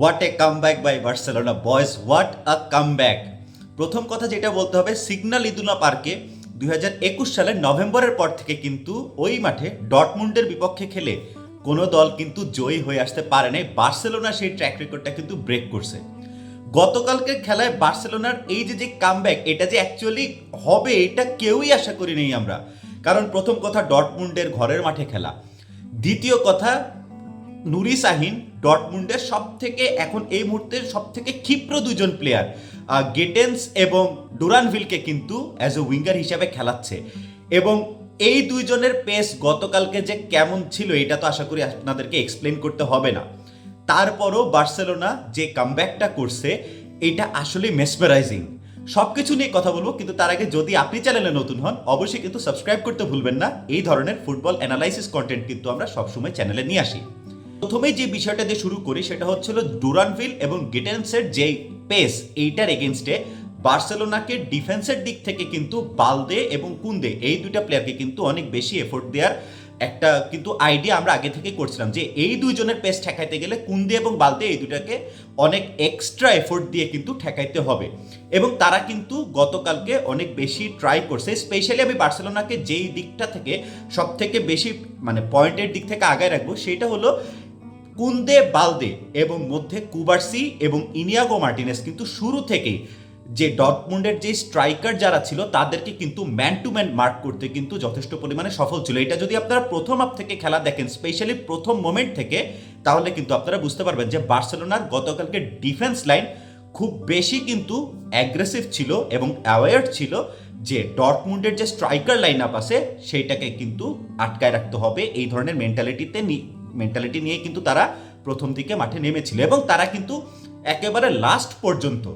What a come back by Barcelona boys what a come back প্রথম কথা যেটা বলতে হবে সিগনাল ইদুনা পার্কে দুই সালের নভেম্বরের পর থেকে কিন্তু ওই মাঠে ডটমুন্ডের বিপক্ষে খেলে কোনো দল কিন্তু জয়ী হয়ে আসতে পারে নাই। বার্সেলোনা সেই ট্র্যাক রেকর্ডটা কিন্তু ব্রেক করছে। গতকালকের খেলায় বার্সেলোনার এই যে যে কামব্যাক এটা যে অ্যাকচুয়ালি হবে, এটা কেউই আশা করি নেই আমরা। কারণ প্রথম কথা, ডটমুন্ডের ঘরের মাঠে খেলা। দ্বিতীয় কথা নুরি সাহিন ডটমুন্ডের সব থেকে এখন এই মুহূর্তে সব থেকে ক্ষিপ্র দুজন প্লেয়ার গেটেন্স এবং ডুরানভিলকে কিন্তু অ্যাজ এ উইঙ্গার হিসাবে খেলাচ্ছে। এবং এই দুইজনের পেস গতকালকে যে কেমন ছিল, এটা তো আশা করি আপনাদেরকে এক্সপ্লেন করতে হবে না। তারপরও বার্সেলোনা যে কামব্যাকটা করছে, এটা আসলে মেসমেরাইজিং সব কিছু নিয়ে কথা বলব, কিন্তু তার আগে যদি আপনি চ্যানেলে নতুন হন, অবশ্যই কিন্তু সাবস্ক্রাইব করতে ভুলবেন না। এই ধরনের ফুটবল অ্যানালাইসিস কন্টেন্ট কিন্তু আমরা সবসময় চ্যানেলে নিয়ে আসি। প্রথমেই যে বিষয়টা দিয়ে শুরু করি, সেটা হচ্ছিল ডুরানভিল এবং গেটেন্সের যে পেস এইটার এগেনস্টে বার্সেলোনাকে ডিফেন্সের দিক থেকে কিন্তু বালদে এবং কুন্দে, এই দুইটা প্লেয়ারকে কিন্তু অনেক বেশি এফোর্ট দেওয়ার একটা কিন্তু আইডিয়া আমরা আগে থেকে করছিলাম যে এই দুইজনের পেস ঠেকাইতে গেলে কুন্দে এবং বালদে এই দুটাকে অনেক এক্সট্রা এফোর্ট দিয়ে কিন্তু ঠেকাইতে হবে। এবং তারা কিন্তু গতকালকে অনেক বেশি ট্রাই করছে স্পেশালি আমি বার্সেলোনাকে যেই দিকটা থেকে সব থেকে বেশি মানে পয়েন্টের দিক থেকে আগায় রাখব, সেটা হলো কুন্দে বালদে এবং মধ্যে কুবার্সি এবং ইনিয়াগো মার্টিনেস কিন্তু শুরু থেকেই যে ডটমুন্ডের যে স্ট্রাইকার যারা ছিল, তাদেরকে কিন্তু ম্যান টু ম্যান মার্ক করতে কিন্তু যথেষ্ট পরিমাণে সফল ছিল। এটা যদি আপনারা প্রথম আপ থেকে খেলা দেখেন স্পেশালি প্রথম মোমেন্ট থেকে, তাহলে কিন্তু আপনারা বুঝতে পারবেন যে বার্সেলোনার গতকালকে ডিফেন্স লাইন খুব বেশি কিন্তু অ্যাগ্রেসিভ ছিল এবং অ্যাওয়ার্ড ছিল যে ডটমুন্ডের যে স্ট্রাইকার লাইন আপ আছে, সেইটাকে কিন্তু আটকায় রাখতে হবে। এই ধরনের মেন্টালিটিতে মেন্টালিটি নিয়ে কিন্তু তারা প্রথম দিকে মাঠে নেমেছিল এবং তারা কিন্তু একেবারে লাস্ট পর্যন্ত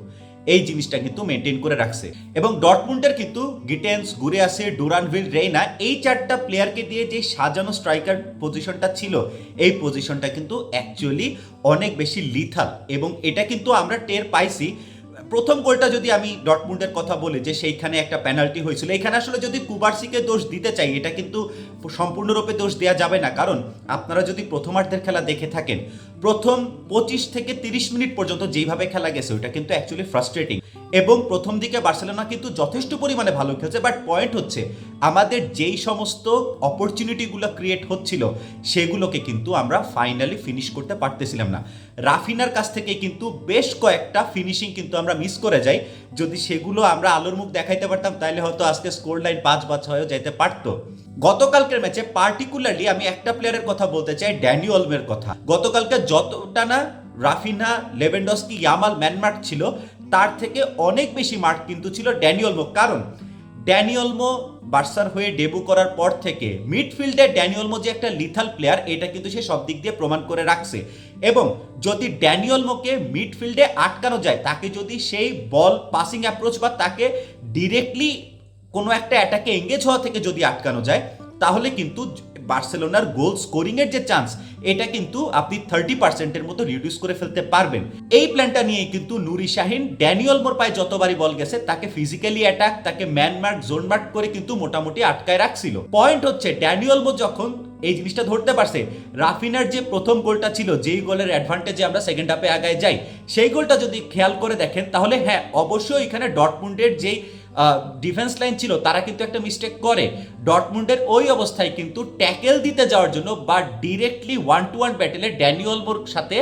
এই জিনিসটা কিন্তু মেনটেন করে রাখছে। এবং ডটমুন্ডের কিন্তু গিটেন্স ঘুরে আসে ডুরানভিল, রেইনা এই চারটা প্লেয়ারকে দিয়ে যে সাজানো স্ট্রাইকার পজিশনটা ছিল, এই পজিশনটা কিন্তু অ্যাকচুয়ালি অনেক বেশি লিথাল এবং এটা কিন্তু আমরা টের পাইছি প্রথম গোলটা যদি আমি ডটমুন্ডের কথা বলি যে সেইখানে একটা পেনাল্টি হয়েছিল, এখানে আসলে যদি কুবার্সিকে দোষ দিতে চাই, এটা কিন্তু সম্পূর্ণরূপে দোষ দেওয়া যাবে না। কারণ আপনারা যদি প্রথমার্ধের খেলা দেখে থাকেন প্রথম পঁচিশ থেকে তিরিশ মিনিট পর্যন্ত যেইভাবে খেলা গেছে ওটা কিন্তু অ্যাকচুয়ালি ফ্রাস্ট্রেটিং এবং প্রথম দিকে বার্সেলোনা কিন্তু যথেষ্ট পরিমাণে ভালো খেলছে বাট পয়েন্ট হচ্ছে আমাদের যেই সমস্ত অপরচুনিটিগুলো ক্রিয়েট হচ্ছিল, সেগুলোকে কিন্তু আমরা ফাইনালি ফিনিশ করতে পারতেছিলাম না। রাফিনার কাছ থেকে কিন্তু বেশ কয়েকটা ফিনিশিং কিন্তু আমরা মিস করে যাই। যদি সেগুলো আমরা আলোর মুখ দেখাইতে পারতাম তাহলে হয়তো আজকে স্কোর লাইন পাঁচ বা ছয়ও যেতে পারতো। গতকালকের ম্যাচে পার্টিকুলারলি আমি একটা প্লেয়ারের কথা বলতে চাই, ড্যানি অলমের কথা। গতকালকে যতটা না রাফিনা, লেভেন্ডস্কি, ইয়ামাল, ম্যানমার্ক ছিল, তার থেকে অনেক বেশি মার্ক কিন্তু ছিল ড্যানিয়লমো কারণ ড্যানিয়লমো বার্সার হয়ে ডেবু করার পর থেকে মিডফিল্ডে ড্যানিয়লমো যে একটা লিথাল প্লেয়ার এটা কিন্তু সে সব দিক দিয়ে প্রমাণ করে রাখছে। এবং যদি ড্যানিয়লমোকে মিডফিল্ডে আটকানো যায়, তাকে যদি সেই বল পাসিং অ্যাপ্রোচ বা তাকে ডিরেক্টলি কোনো একটা অ্যাটাকে এঙ্গেজ হওয়া থেকে যদি আটকানো যায়, তাহলে কিন্তু বার্সেলোনার গোল স্কোরিং এর যে চান্স এটা কিন্তু আপনি থার্টি পার্সেন্টের মতো রিডিউস করে ফেলতে পারবেন। এই প্ল্যানটা নিয়ে কিন্তু নুরি শাহিন ড্যানিয়েল মোর পায়ে যতবারই বল গেছে, তাকে ফিজিক্যালি অ্যাটাক তাকে ম্যানমার্ক জোনমার্ক করে কিন্তু মোটামুটি আটকায় রাখছিল। পয়েন্ট হচ্ছে ড্যানিয়েল মো যখন এই জিনিসটা ধরতে পারছে, রাফিনার যে প্রথম গোলটা ছিল, যেই গোলের অ্যাডভান্টেজে আমরা সেকেন্ড হাফে আগায় যাই, সেই গোলটা যদি খেয়াল করে দেখেন, তাহলে হ্যাঁ অবশ্যই এখানে ডটমুন্ডের যেই ডিফেন্স লাইন ছিল, তারা কিন্তু একটা মিস্টেক করে। ডটমুন্ডের ওই অবস্থায় কিন্তু ট্যাকেল দিতে যাওয়ার জন্য বা ডিরেক্টলি ওয়ান টু ওয়ান ব্যাটেলে ড্যানিয়লমোর সাথে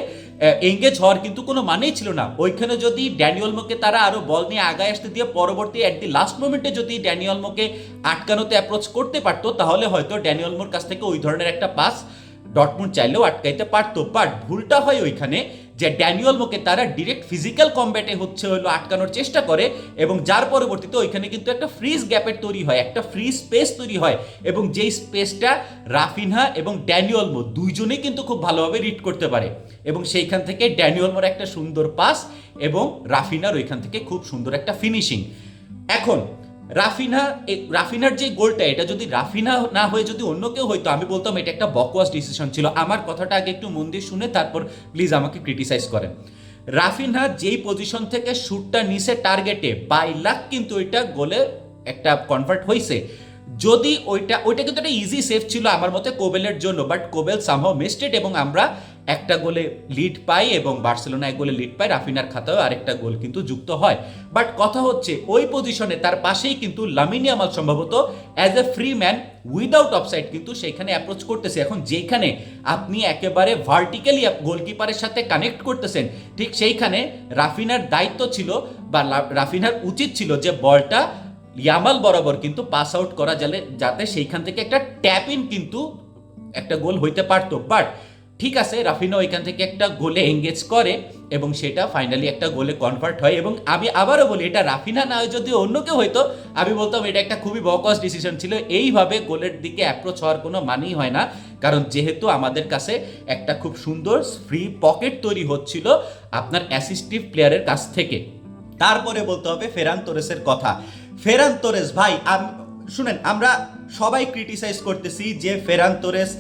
এঙ্গেজ হওয়ার কিন্তু কোনো মানেই ছিল না। ওইখানে যদি ড্যানিয়লমোকে তারা আরও বল নিয়ে আগায় আসতে দিয়ে পরবর্তী অ্যাট দি লাস্ট মোমেন্টে যদি ড্যানিয়লমোকে আটকানোতে অ্যাপ্রোচ করতে পারতো, তাহলে হয়তো ড্যানিয়লমোর কাছ থেকে ওই ধরনের একটা পাস ডটমুন্ড চাইলেও আটকাইতে পারতো বাট ভুলটা হয় ওইখানে যে ড্যানিয়েল মোকে তারা ডিরেক্ট ফিজিক্যাল কম্ব্যাটে হচ্ছে হলো আটকানোর চেষ্টা করে এবং যার পরবর্তীতে ওইখানে কিন্তু একটা ফ্রিজ গ্যাপের তৈরি হয়, একটা ফ্রি স্পেস তৈরি হয় এবং যেই স্পেসটা রাফিনহা এবং ড্যানিয়েল মো দুইজনেই কিন্তু খুব ভালোভাবে রিড করতে পারে এবং সেইখান থেকে ড্যানিয়েল মোর একটা সুন্দর পাস এবং রাফিনার ওইখান থেকে খুব সুন্দর একটা ফিনিশিং এখন রাফিনা রাফিনার যে গোলটা, এটা যদি রাফিনা না হয়ে যদি অন্য কেউ হয়তো আমি বলতাম এটা একটা বকওয়াস ডিসিশন ছিল। আমার কথাটা আগে একটু মন দিয়ে শুনে তারপর প্লিজ আমাকে ক্রিটিসাইজ করেন। রাফিনহা যেই পজিশন থেকে শুটটা নিচে টার্গেটে বাই লাখ কিন্তু ওইটা গোলে একটা কনভার্ট হয়েছে যদি ওইটা ওইটা কিন্তু একটা ইজি সেফ ছিল আমার মতে কোবেলের জন্য বাট কোবেল সামহাও মিস্টেড এবং আমরা একটা গোলে লিড পায় এবং বার্সেলোনা এক গোলে লিড পায়, রাফিনার খাতাও আরেকটা গোল কিন্তু যুক্ত হয়। বাট কথা হচ্ছে, ওই পজিশনে তার পাশেই কিন্তু লামিনী আমাল সম্ভবত as a free man without offside কিন্তু সেইখানে অ্যাপ্রোচ করতেছে। এখন যেখানে আপনি একেবারে ভার্টিক্যালি গোলকিপারের সাথে কানেক্ট করতেছেন, ঠিক সেইখানে রাফিনার দায়িত্ব ছিল বা রাফিনার উচিত ছিল যে বলটা ইয়ামাল বরাবর কিন্তু পাস আউট করা যালে যাতে সেইখান থেকে একটা ট্যাপ ইন কিন্তু একটা গোল হইতে পারতো। বাট ঠিক আছে, রাফিনা ওইখান থেকে একটা গোলে এঙ্গেজ করে এবং সেটা ফাইনালি একটা গোলে কনভার্ট হয় এবং আমি আবারও বলি, এটা রাফিনা না যদি অন্য কেউ হইতো আমি বলতাম এটা একটা খুবই বকস ডিসিশন ছিল, এইভাবে গোলের দিকে অ্যাপ্রোচ হওয়ার কোনো মানেই হয় না। কারণ যেহেতু আমাদের কাছে একটা খুব সুন্দর ফ্রি পকেট তৈরি হচ্ছিল আপনার অ্যাসিস্টিভ প্লেয়ারের কাছ থেকে। তারপরে বলতে হবে ফেরান তোরেসের কথা। ফেরান তোরেস, ভাই শুনেন, আমরা সবাই ক্রিটিসাইজ করতেছি যে ফেরান তোরেস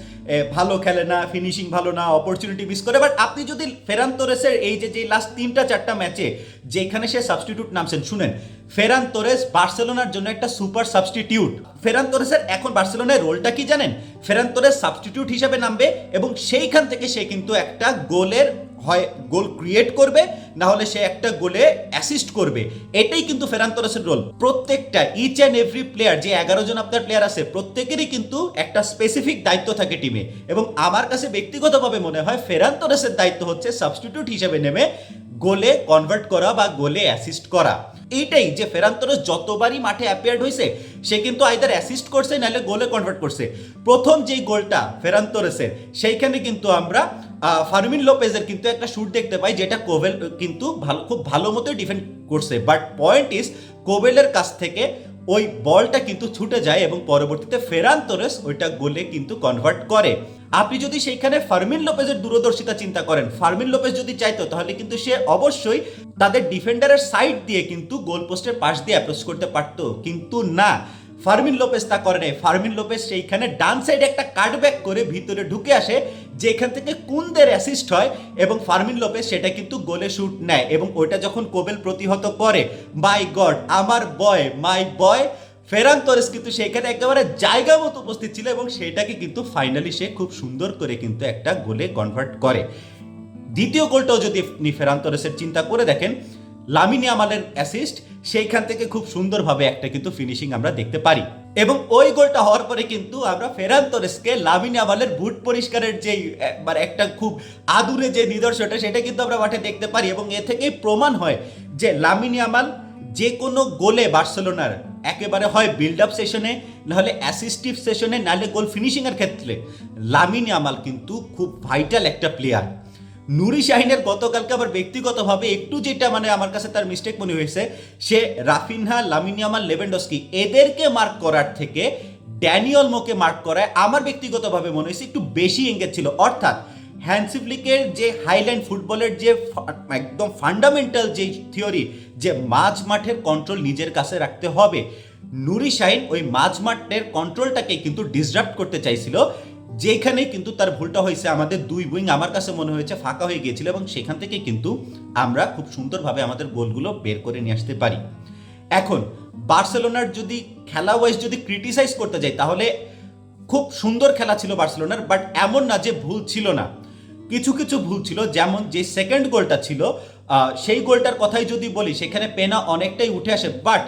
ভালো খেলে না ফিনিশিং ভালো না অপরচুনিটি মিস করে বাট আপনি যদি ফেরান তোরেসের এই যে যে লাস্ট তিনটা, চারটা ম্যাচে যেখানে সে সাবস্টিটিউট নামছেন, শুনেন, ফেরান তোরেস বার্সেলোনার জন্য একটা সুপার সাবস্টিটিউট ফেরান তোরেসের এখন বার্সেলোনার রোলটা কি জানেন? ফেরান তোরেস সাবস্টিটিউট হিসাবে নামবে এবং সেইখান থেকে সে কিন্তু একটা গোলের হয় গোল ক্রিয়েট করবে না হলে সে একটা গোলে অ্যাসিস্ট করবে। এটাই কিন্তু ফেরান তোরাসের রোল প্রত্যেকটা ইচ অ্যান্ড এভরি প্লেয়ার যে এগারো জন আপনার প্লেয়ার আছে, প্রত্যেকেরই কিন্তু একটা স্পেসিফিক দায়িত্ব থাকে টিমে এবং আমার কাছে ব্যক্তিগতভাবে মনে হয় ফেরান তোরাসের দায়িত্ব হচ্ছে সাবস্টিটিউট হিসেবে নেমে গোলে কনভার্ট করা বা গোলে অ্যাসিস্ট করা। এইটাই যে ফেরান তোরেস যতবারই মাঠে অ্যাপিয়ার্ড হয়েছে সে কিন্তু আইদার অ্যাসিস্ট করছে নাহলে গোলে কনভার্ট করছে। প্রথম যেই গোলটা ফেরান তোরেসের সেইখানে কিন্তু আমরা ফার্মিন লোপেজের কিন্তু একটা শুট দেখতে পাই, যেটা কোভেল কিন্তু ভালো, খুব ভালো মতো ডিফেন্ড করছে। বাট পয়েন্ট ইজ কোভেলের কাছ থেকে ওই বলটা কিন্তু ছুটে যায় এবং পরবর্তীতে ফেরান তোরেস ওইটা গোলে কিন্তু কনভার্ট করে। আপনি যদি সেইখানে ফার্মিন লোপেজের দূরদর্শিতা চিন্তা করেন, ফার্মিন লোপেজ যদি চাইতো, তাহলে কিন্তু সে অবশ্যই তাদের ডিফেন্ডারের সাইড দিয়ে কিন্তু গোল পোস্টের পাশ দিয়ে অ্যাপ্রোচ করতে পারতো। কিন্তু না, ফার্মিন লোপেজ তা করে নাই। ফার্মিন লোপেজ সেইখানে ডান সাইডে একটা কাটব্যাক করে ভিতরে ঢুকে আসে, যেখান থেকে কুনদের অ্যাসিস্ট হয় এবং ফার্মিন লোপেজ সেটা কিন্তু গোলে শুট নেয় এবং ওইটা যখন কোবেল প্রতিহত করে মাই গড আমার বয় মাই বয় ফেরান তোরেস কিন্তু সেখানে একেবারে জায়গা মতো উপস্থিত ছিল এবং সেটাকে কিন্তু ফাইনালি সে খুব সুন্দর করে কিন্তু একটা গোলে কনভার্ট করে। দ্বিতীয় গোলটাও যদি আপনি ফেরান তোরেসের চিন্তা করে দেখেন, লামিনী আমালের অ্যাসিস্ট সেইখান থেকে খুব সুন্দরভাবে একটা কিন্তু ফিনিশিং আমরা দেখতে পারি। এবং ওই গোলটা হওয়ার পরে কিন্তু আমরা ফেরান তোরেসকে লামিনী আমালের বুট পরিষ্কারের যেই একবার একটা খুব আদুরে যে নিদর্শনটা, সেটা কিন্তু আমরা মাঠে দেখতে পারি এবং এ থেকেই প্রমাণ হয় যে লামিনী আমাল যে কোনো গোলে বার্সেলোনার একেবারে হয় বিল্ড আপ সেশনে নাহলে অ্যাসিস্টিভ সেশনে নাহলে গোল ফিনিশিংয়ের ক্ষেত্রে। লামিনী আমাল কিন্তু খুব ভাইটাল একটা প্লেয়ার নুরি শাহিনের গতকালকে আবার ব্যক্তিগতভাবে একটু যেটা মানে আমার কাছে তার মিস্টেক মনে হয়েছে, সে রাফিনহা লামিনিয়ামাল লেভেন্ডস্কি, এদেরকে মার্ক করার থেকে ড্যানিয়ল মোকে মার্ক করায় আমার ব্যক্তিগতভাবে মনে হয়েছে একটু বেশি এঙ্গেজ ছিল। অর্থাৎ হ্যান্সিফ্লিকের যে হাইল্যান্ড ফুটবলের যে একদম ফান্ডামেন্টাল যে থিওরি যে মাঝ মাঠের কন্ট্রোল নিজের কাছে রাখতে হবে, নুরি শাহিন ওই মাঝ মাঠের কন্ট্রোলটাকে কিন্তু ডিসরাপ্ট করতে চাইছিল যেখানে কিন্তু তার ভুলটা হয়েছে, আমাদের দুই উইং আমার কাছে মনে হয়েছে ফাঁকা হয়ে গিয়েছিল এবং সেখান থেকে কিন্তু আমরা খুব সুন্দরভাবে আমাদের গোলগুলো বের করে নিয়ে আসতে পারি। এখন, বার্সেলোনার যদি খেলা ওয়াইজ যদি ক্রিটিসাইজ করতে যাই, তাহলে খুব সুন্দর খেলা ছিল বার্সেলোনার বাট এমন না যে ভুল ছিল না। কিছু কিছু ভুল ছিল, যেমন যে সেকেন্ড গোলটা ছিল সেই গোলটার কথাই যদি বলি, সেখানে পেনা অনেকটাই উঠে আসে বাট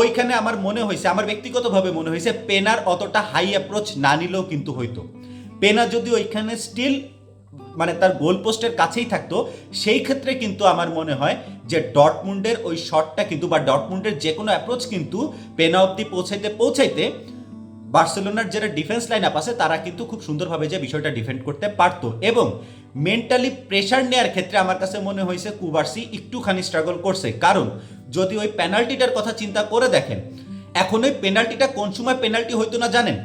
ওইখানে আমার মনে হয়েছে, আমার ব্যক্তিগতভাবে মনে হয়েছে, পেনার অতটা হাই অ্যাপ্রোচ না নিলেও কিন্তু হইতো পেনা যদি ওইখানে স্টিল মানে তার গোল পোস্টের কাছেই থাকতো, সেই ক্ষেত্রে কিন্তু আমার মনে হয় যে ডটমুন্ডের ওই শটটা কিন্তু বা ডটমুন্ডের যে কোনো অ্যাপ্রোচ কিন্তু পেনা অব্দি পৌঁছাইতে পৌঁছাইতে বার্সেলোনার যারা ডিফেন্স লাইন আপ আছে, তারা কিন্তু খুব সুন্দরভাবে যে বিষয়টা ডিফেন্ড করতে পারতো। এবং মেন্টালি প্রেশার নেওয়ার ক্ষেত্রে আমার কাছে মনে হয়েছে কুবার্সি একটুখানি স্ট্রাগল করছে। কারণ, যদি ওই পেনাল্টিটার কথা চিন্তা করে দেখেন, এখন ওই পেনাল্টিটা কোন সময় পেনাল্টি হইতো না জানেন?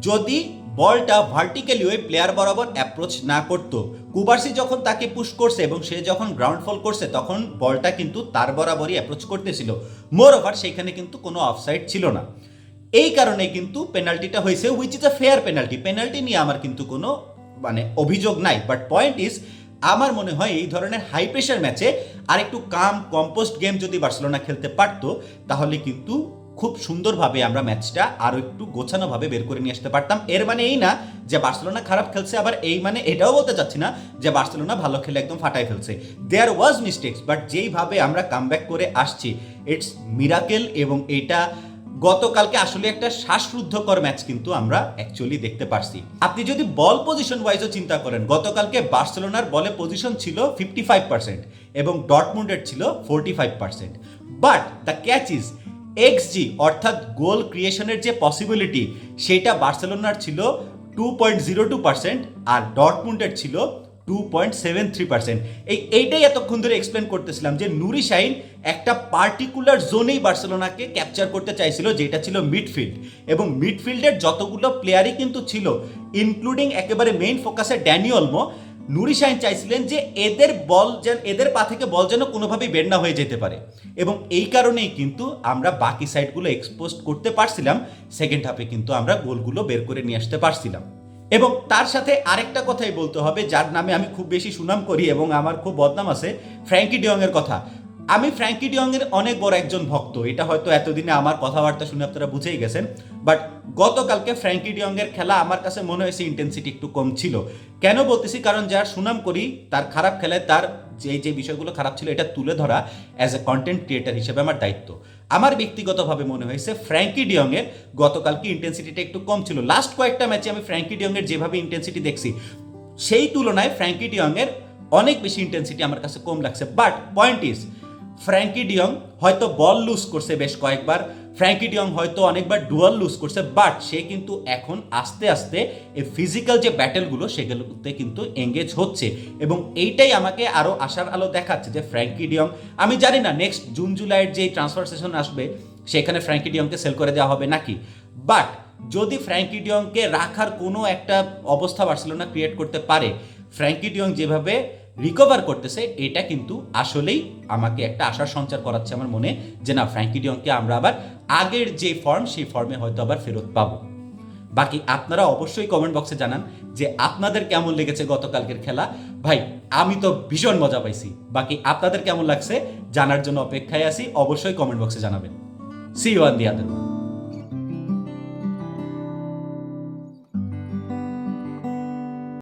যদি বলটা ভার্টিক্যালি ওই প্লেয়ার বরাবর অ্যাপ্রোচ না করতো, কুবার্সি যখন তাকে পুশ করছে এবং সে যখন গ্রাউন্ড ফল করছে, তখন বলটা কিন্তু তার বরাবরই অ্যাপ্রোচ করতেছিল। মোর ওভার সেখানে কিন্তু কোনো অফসাইড ছিল না। এই কারণে কিন্তু পেনাল্টিটা হয়েছে which is a fair penalty penalty নিয়ে আমার কিন্তু কোনো মানে অভিযোগ নাই বাট পয়েন্ট ইজ আমার মনে হয় এই ধরনের হাই প্রেশার ম্যাচে আর একটু কাম কম্পোস্ট গেম যদি বার্সেলোনা খেলতে পারতো, তাহলে কিন্তু খুব সুন্দরভাবে আমরা ম্যাচটা আরও একটু গোছানোভাবে বের করে নিয়ে আসতে পারতাম। এর মানে এই না যে বার্সেলোনা খারাপ খেলছে, আবার এই মানে এটাও বলতে চাচ্ছি না যে বার্সেলোনা ভালো খেলে একদম ফাটাই ফেলছে। দেয়ার ওয়াজ মিস্টেক্স বাট যেইভাবে আমরা কামব্যাক করে আসছি ইটস মিরাকেল এবং এটা গতকালকে আসলে একটা শ্বাসরুদ্ধকর ম্যাচ কিন্তু আমরা অ্যাকচুয়ালি দেখতে পারছি। আপনি যদি বল পজিশন ওয়াইজও চিন্তা করেন, গতকালকে বার্সেলোনার বলে পজিশন ছিল ফিফটি ফাইভ পার্সেন্ট এবং ডটমুন্ডের ছিল forty five percent but the catch is xG অর্থাৎ গোল ক্রিয়েশনের যে পসিবিলিটি সেটা বার্সেলোনার ছিল two point zero two percent আর ডটমুন্ডের ছিল two point seven three percent এই এইটাই এতক্ষণ ধরে এক্সপ্লেন করতেছিলাম যে নুরি শাইন একটা পার্টিকুলার জোনেই বার্সেলোনাকে ক্যাপচার করতে চাইছিল, যেটা ছিল মিডফিল্ড এবং মিডফিল্ডের যতগুলো প্লেয়ারই কিন্তু ছিল ইনক্লুডিং একেবারে মেইন ফোকাসে ড্যানি অলমো, নুরি শাইন চাইছিলেন যে এদের বল যেন, এদের পা থেকে বল যেন কোনোভাবেই বের না হয়ে যেতে পারে। এবং এই কারণেই কিন্তু আমরা বাকি সাইডগুলো এক্সপোজ করতে পারছিলাম সেকেন্ড হাফে কিন্তু আমরা গোলগুলো বের করে নিয়ে আসতে পারছিলাম। এবং তার সাথে আরেকটা কথাই বলতে হবে, যার নামে আমি খুব বেশি সুনাম করি এবং আমার খুব বদনাম আছে, ফ্র্যাঙ্কি ডিয়ংয়ের কথা। আমি ফ্র্যাঙ্কি ডিয়ংয়ের অনেক বড় একজন ভক্ত, এটা হয়তো এতদিনে আমার কথাবার্তা শুনে আপনারা বুঝেই গেছেন বাট গতকালকে ফ্র্যাঙ্কি ডিয়ংয়ের খেলা আমার কাছে মনে হয়েছে ইন্টেন্সিটি একটু কম ছিল। কেন বলতেছি? কারণ যার সুনাম করি, তার খারাপ খেলায় তার যে যে বিষয়গুলো খারাপ ছিল এটা তুলে ধরা অ্যাজ এ কন্টেন্ট ক্রিয়েটার হিসেবে আমার দায়িত্ব। আমার ব্যক্তিগতভাবে মনে হয়েছে ফ্র্যাঙ্কি ডিয়ংয়ের গতকালকে ইন্টেন্সিটিটা একটু কম ছিল? লাস্ট কয়েকটা ম্যাচে আমি ফ্র্যাঙ্কি ডিয়ংয়ের যেভাবে ইন্টেন্সিটি দেখছি, সেই তুলনায় ফ্র্যাঙ্কি ডিয়ংয়ের অনেক বেশি ইন্টেন্সিটি আমার কাছে কম লাগছে। But point is Frenkie de Jong হয়তো বল লুজ করছে বেশ কয়েকবার ফ্র্যাঙ্কি ডিয়ং হয়তো অনেকবার ডুয়াল লুজ করছে বাট সে কিন্তু এখন আস্তে আস্তে এই ফিজিক্যাল যে ব্যাটেলগুলো সেগুলোতে কিন্তু এঙ্গেজ হচ্ছে। এবং এইটাই আমাকে আরও আশার আলো দেখাচ্ছে যে ফ্র্যাঙ্কি ডিয়ং আমি জানি না নেক্সট জুন জুলাইয়ের যে ট্রান্সফার সেশন আসবে, সেখানে ফ্র্যাঙ্কি ডিয়ংকে সেল করে দেওয়া হবে নাকি? বাট যদি ফ্র্যাঙ্কি ডিয়ংকে রাখার কোনো একটা অবস্থা বার্সেলোনা ক্রিয়েট করতে পারে ফ্র্যাঙ্কি ডিয়ং যেভাবে রিকভার করতেছে, এটা কিন্তু আসলেই আমাকে একটা আশার সঞ্চার করাচ্ছে আমার মনে যে না ফ্র্যাঙ্কি ডিয়ংকে আমরা আবার আগের যে ফর্ম সেই ফর্মে হয়তো আবার ফেরত পাবো। বাকি আপনারা অবশ্যই কমেন্ট বক্সে জানান যে আপনাদের কেমন লেগেছে গতকালকের খেলা। ভাই, আমি তো ভীষণ মজা পাইছি। বাকি আপনাদের কেমন লাগছে জানার জন্য অপেক্ষায় আছি। অবশ্যই কমেন্ট বক্সে জানাবেন। C on the other